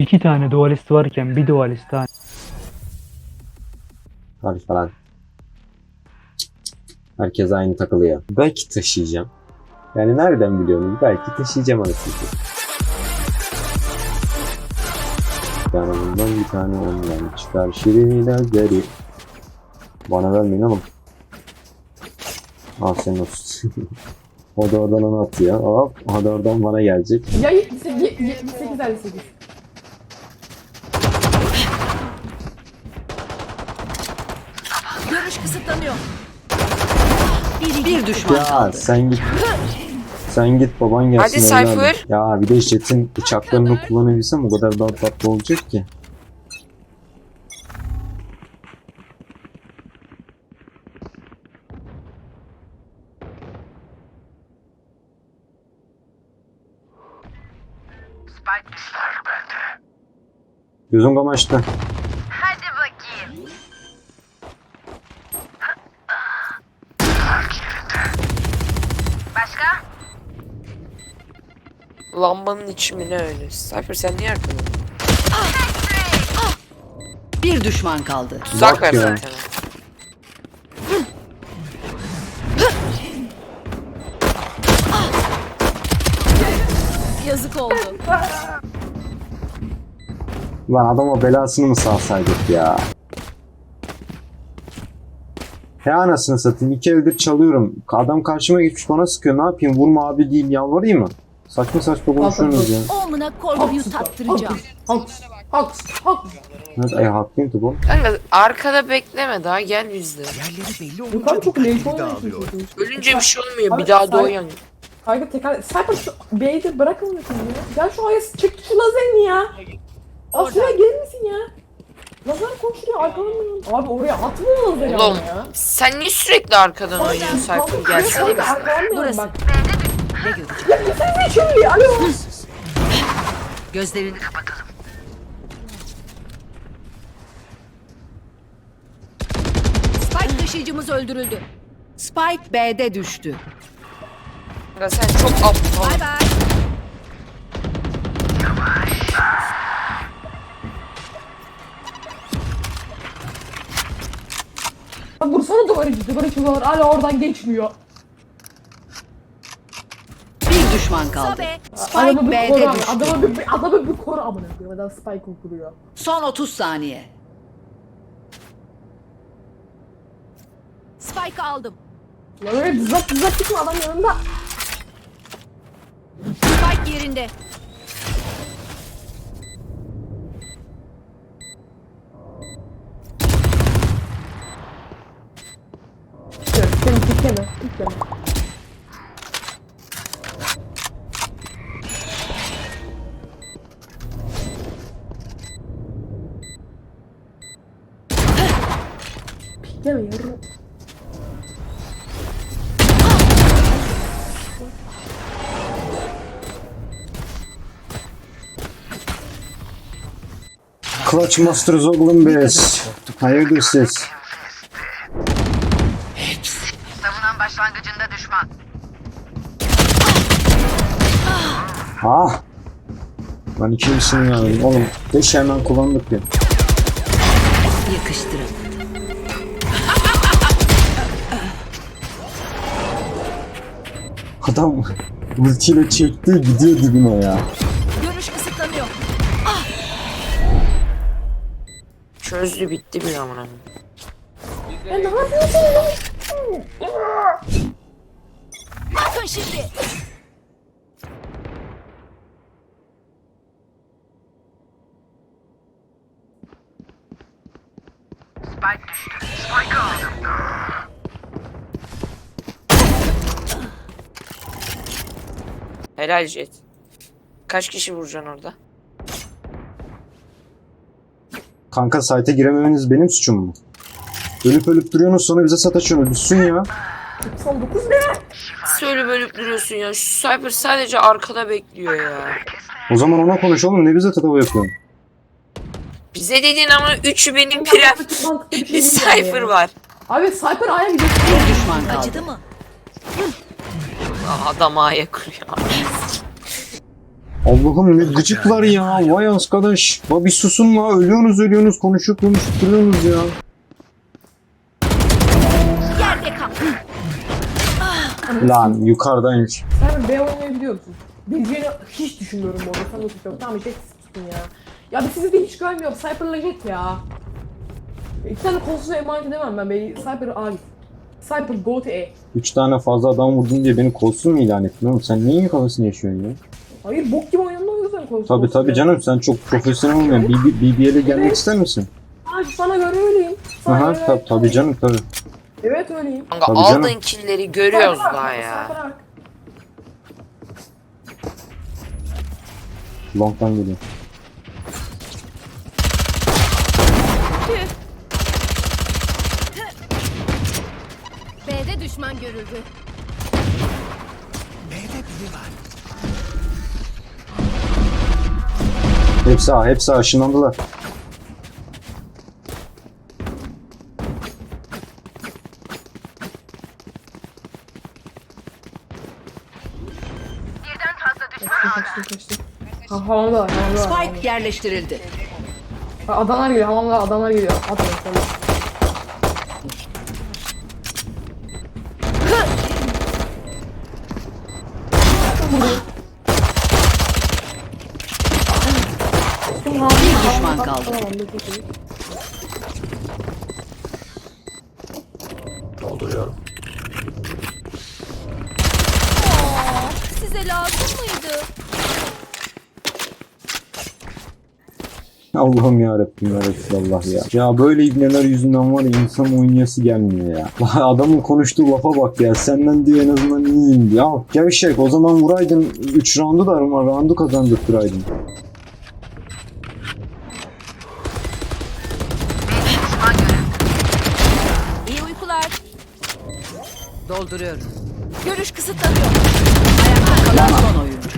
İki tane dualist varken bir dualist daha. Hadi falan. Herkes aynı takılıyor. Belki taşıyacağım. Yani nereden biliyorum? Belki taşıyacağım. Bir tane bundan bir tane ondan çıkar şirinler geri. Bana vermeyin oğlum. Al senin olsun. o da oradan onu atıyor. Hop. O da oradan bana gelecek. Ya 78 78 58. kısıtlanıyor. Bir, bir düşman Ya kaldı. sen git. Sen git baban gelsin. Hadi. Cypher. Ya bir de Jet'in bıçaklarını kullanabilsem o kadar daha tatlı olacak ki. Gözüm kamaştı. Lambanın içi mi ne öyle? Cypher sen niye arkada? Bir düşman kaldı. Tuzak ver zaten. Yazık oldu. Lan adama belasını mı salsaydık ya? He anasını satayım. iki evdir çalıyorum. Adam karşıma geçmiş bana sıkıyor. Ne yapayım? Vurma abi değil. Yalvarayım mı? Saçma saçma konuşuyorsunuz ya. Olmuna korkuyu tattıracağım. Haks. Haks. Haks. Evet ay haklıyım tabi. Kanka arkada bekleme daha gel bizde. Yerleri belli olunca çok leş dikkatli olmaya dağılıyor. çalışıyorsun. Ölünce bir şey olmuyor Abi, bir daha sen- doğuyan. Kanka tekrar... Cypher şu B'yi bırakın mısın ya? Gel şu A'ya çek şu lazerini ya. Şuraya gelir misin ya? Lazer koş şuraya arkadan mı? Abi oraya atma o lazeri Oğlum ya. sen niye sürekli arkadan oynuyorsun Cypher gelsene Kanka, arkadan Burası. bak. Ne görecek? Ya gitsene şuraya. Alo. Gözlerini kapatalım. Spike taşıyıcımız öldürüldü. Spike B'de düştü. Kanka sen çok aptal. Bay bay. Vursana duvarı. Duvarı çıkıyorlar. Hala oradan geçmiyor. Bir düşman kaldı. Adamı Spike bir. B'de düştü. Adamı bir, adamı bir koru amına koyayım. Adam Spike'ı kuruyor. Son 30 saniye. Spike aldım. Ya böyle dızak dızak gitme adam yanında. Spike yerinde. Pikleme yarım. Clutch Masters oğlum biz. Hayırdır siz? Savunan başlangıcında düşman. Ah! Lan ikincisini yani. Oğlum 5 hemen kullandık ya. Yakıştırın. Adam ultiyle çekti gidiyor dibine ya. Görüş kısıtlanıyor. Çözdü bitti bir amına. Ya ne yapıyorsun lan? Bakın şimdi. Spike düştü. Spike'ı aldım. Helal Jet. Kaç kişi vuracaksın orada? Kanka site'e girememeniz benim suçum mu? Ölüp ölüp duruyorsunuz sonra bize sataşıyorsunuz. Düşsün ya. 99 ne? Söyle bölüp duruyorsun ya. Şu Cypher sadece arkada bekliyor ya. O zaman ona konuş oğlum ne bize tatava yapıyorsun? Bize dediğin ama üçü benim pirem. Mantıklı bir şey değil yani. Cypher var. Abi Cypher A'ya gidiyor. Bir düşman kaldı. Acıdı mı? Adam A'ya kuruyor. Allah'ım ne gıcıklar ya. Vay arkadaş. Ba bir susun la. Ölüyorsunuz ölüyorsunuz. Konuşup konuşup duruyorsunuz ya. Lan yukarıdaymış. Sen B oynamayı biliyor musun? Bileceğini hiç düşünmüyorum bu arada. Sana da tutuyorum. Tamam jet tutun ya. Ya bir sizi de hiç görmüyorum. Cypher'la jet ya. İki tane kolsuz emanet edemem ben. Cypher A git. Cypher go to E. Üç tane fazla adam vurdun diye beni kolsuz mu ilan ettin oğlum? Sen neyin kafasını yaşıyorsun ya? Hayır bok gibi oynadım o yüzden kolsuz. Tabi kolsuz tabi ya. canım sen çok profesyonel olmuyorsun. BB, BBL'e gelmek Evet. ister misin? Abi sana göre öyleyim. Sana Aha göre tabi tabi canım tabi. Evet öyleyim. Kanka Tabii canım. aldığın killleri görüyoruz Cypher daha A, ya. Cypher A. Long'dan geliyor. B'de düşman görüldü. Hepsi A, hepsi A. Ha, havamda var havamda var. Spike yerleştirildi. Ha, Adamlar geliyor havamda adamlar geliyor. Atmayın sana. Kaldı. Tamam, dur, dur, dur. Size lazım mıydı? Allah'ım ya Rabbim ya Resulallah ya. Ya böyle ibneler yüzünden var ya insan oynayası gelmiyor ya. Adamın konuştuğu lafa bak ya. Senden diyor en azından iyiyim diyor. Ya gevşek o zaman vuraydın 3 roundu da ama roundu kazandırtıraydın. düşman görüldü. İyi uykular. Dolduruyorum. Görüş kısıtlanıyor. Ayakta kalan son oyuncu.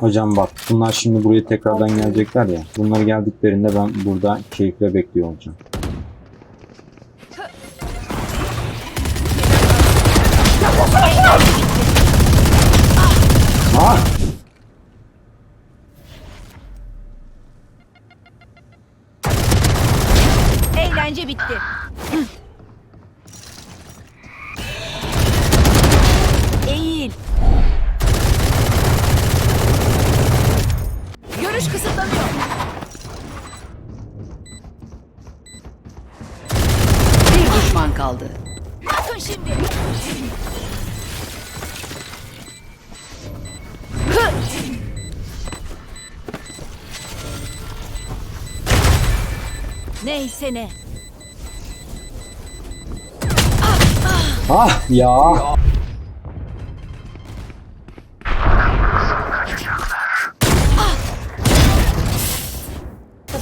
Hocam bak bunlar şimdi buraya tekrardan gelecekler ya. Bunlar geldiklerinde ben burada keyifle bekliyor olacağım. Ah! Eğlence bitti. Düşman kaldı. Bakın şimdi. Neyse ne. Ah ya!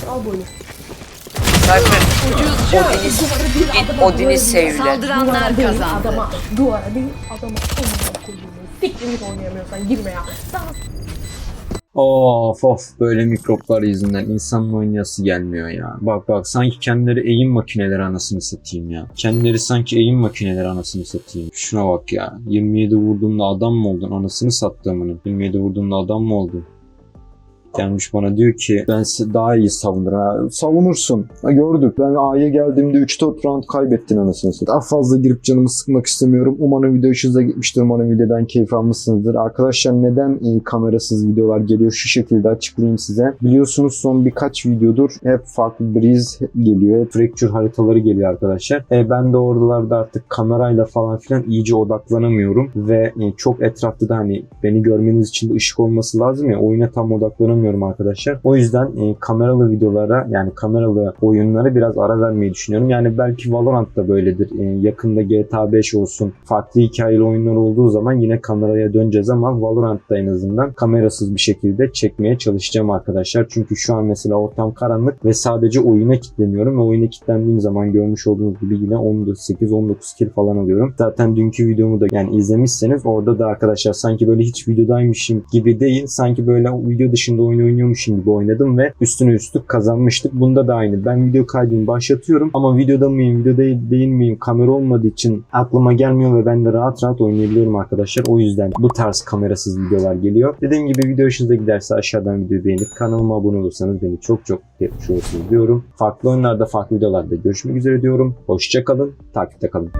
Al böyle. Cypher Odin'i, Odin'i sevdi. Saldıranlar kazandı. Adama, duvara değil, adama. Siktir git oynayamıyorsan girme ya. Of of böyle mikroplar yüzünden insanın oynayası gelmiyor ya. Bak bak sanki kendileri eğim makineleri anasını satayım ya. Kendileri sanki eğim makineleri anasını satayım. Şuna bak ya. 27 vurduğumda adam mı oldun anasını sattığımını. 27 vurduğumda adam mı oldun? Gelmiş bana diyor ki ben size daha iyi savunur ha. Savunursun. Ha, gördük. Ben A'ya geldiğimde 3-4 round kaybettin anasını satayım. Daha fazla girip canımı sıkmak istemiyorum. Umarım video hoşunuza gitmiştir. Umarım videodan keyif almışsınızdır. Arkadaşlar neden e, kamerasız videolar geliyor? Şu şekilde açıklayayım size. Biliyorsunuz son birkaç videodur hep farklı breeze geliyor. Hep fracture haritaları geliyor arkadaşlar. E, ben de oralarda artık kamerayla falan filan iyice odaklanamıyorum. Ve e, çok etrafta da hani beni görmeniz için ışık olması lazım ya. Oyuna tam odaklanamıyorum arkadaşlar. O yüzden e, kameralı videolara yani kameralı oyunlara biraz ara vermeyi düşünüyorum. Yani belki Valorant da böyledir. E, yakında GTA 5 olsun. Farklı hikayeli oyunlar olduğu zaman yine kameraya döneceğiz ama Valorant'ta en azından kamerasız bir şekilde çekmeye çalışacağım arkadaşlar. Çünkü şu an mesela ortam karanlık ve sadece oyuna kilitleniyorum ve oyuna kilitlendiğim zaman görmüş olduğunuz gibi yine 8-19 kill falan alıyorum. Zaten dünkü videomu da yani izlemişseniz orada da arkadaşlar sanki böyle hiç videodaymışım gibi değil. Sanki böyle video dışında oyun oynuyormuşum gibi oynadım ve üstüne üstlük kazanmıştık. Bunda da aynı. Ben video kaydını başlatıyorum ama videoda mıyım, videoda değil miyim, kamera olmadığı için aklıma gelmiyor ve ben de rahat rahat oynayabiliyorum arkadaşlar. O yüzden bu tarz kamerasız videolar geliyor. Dediğim gibi video hoşunuza giderse aşağıdan videoyu beğenip kanalıma abone olursanız beni çok çok etmiş olursunuz diyorum. Farklı oyunlarda, farklı videolarda görüşmek üzere diyorum. Hoşça kalın, takipte kalın.